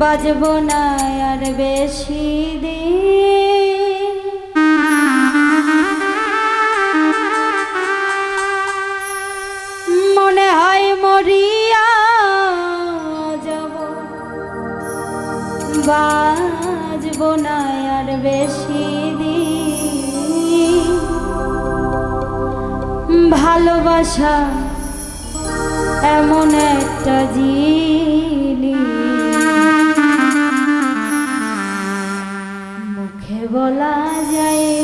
বাজব না আর বেশি দিন। মনে হয় মরিয়া যাব। বাজব না আর বেশি দিন। ভালোবাসা এমন একটা জিনিস। বলা যায়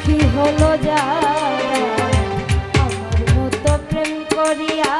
পাখি হলো যা আমার মতো প্রেম করিয়া